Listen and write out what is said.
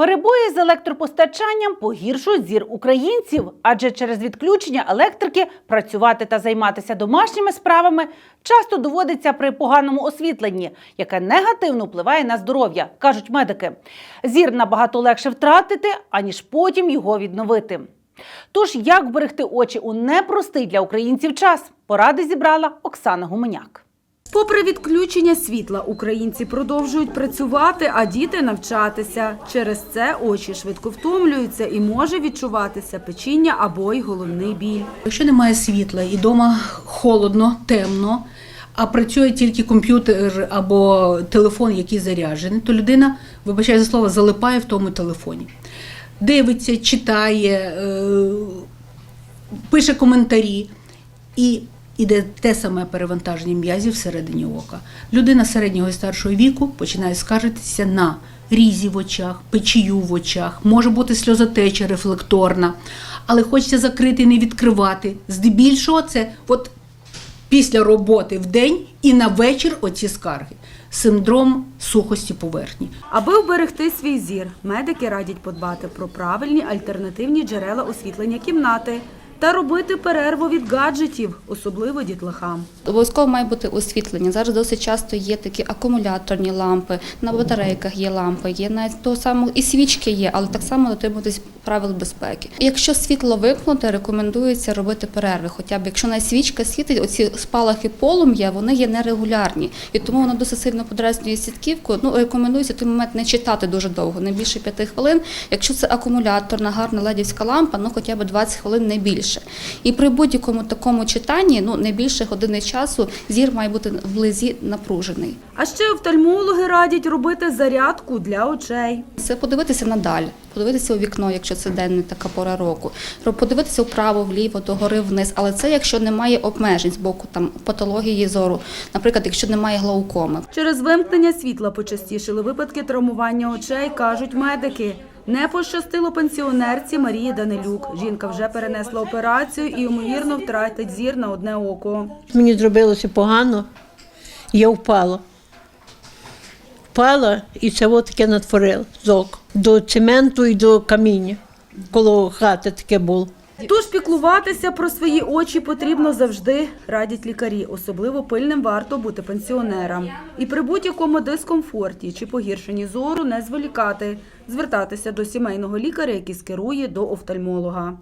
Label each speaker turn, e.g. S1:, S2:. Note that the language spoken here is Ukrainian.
S1: Перебої з електропостачанням погіршують зір українців, адже через відключення електрики працювати та займатися домашніми справами часто доводиться при поганому освітленні, яке негативно впливає на здоров'я, кажуть медики. Зір набагато легше втратити, аніж потім його відновити. Тож, як берегти очі у непростий для українців час, поради зібрала Оксана Гуменяк.
S2: Попри відключення світла, українці продовжують працювати, а діти навчатися. Через це очі швидко втомлюються і може відчуватися печіння або й головний біль.
S3: Якщо немає світла і вдома холодно, темно, а працює тільки комп'ютер або телефон, який заряджений, то людина, вибачаю за слово, залипає в тому телефоні. Дивиться, читає, е, пише коментарі і іде те саме перевантаження м'язів всередині ока. Людина середнього і старшого віку починає скаржитися на різі в очах, печію в очах, може бути сльозотеча рефлекторна, але хочеться закрити і не відкривати. Здебільшого це от після роботи в день і на вечір оці скарги. Синдром сухості поверхні.
S2: Аби вберегти свій зір, медики радять подбати про правильні альтернативні джерела освітлення кімнати та робити перерву від гаджетів, особливо дітлахам.
S4: Обов'язково має бути освітлення. Зараз досить часто є такі акумуляторні лампи, на батарейках є лампи, є навіть того самого і свічки є, але так само дотримуватись правил безпеки. Якщо світло вимкнуте, рекомендується робити перерви. Хоча б якщо навіть свічка світить, оці спалахи полум'я вони є нерегулярні, і тому воно досить сильно подразнює сітківку. Ну рекомендується в той момент не читати дуже довго, не більше п'яти хвилин. Якщо це акумуляторна, гарна ледівська лампа, ну хоча б 20 хвилин не більше. І при будь-якому такому читанні, ну не більше години часу, зір має бути вблизі напружений.
S2: А ще офтальмологи радять робити зарядку для очей.
S4: Це подивитися надаль, подивитися у вікно, якщо це денна така пора року, Ро- подивитися вправо, вліво, догори, вниз. Але це якщо немає обмежень з боку там патології зору, наприклад, якщо немає глаукоми.
S2: Через вимкнення світла почастішили випадки травмування очей, кажуть медики. Не пощастило пенсіонерці Марії Данилюк. Жінка вже перенесла операцію і, ймовірно, втратить зір на одне око.
S5: Мені зробилося погано, я впала. Впала і це от таке натворило з ока. До цементу і до каміння. Коло хати таке було.
S2: Тож піклуватися про свої очі потрібно завжди, радять лікарі. Особливо пильним варто бути пенсіонерам. І при будь-якому дискомфорті чи погіршенні зору не зволікати, звертатися до сімейного лікаря, який скерує до офтальмолога.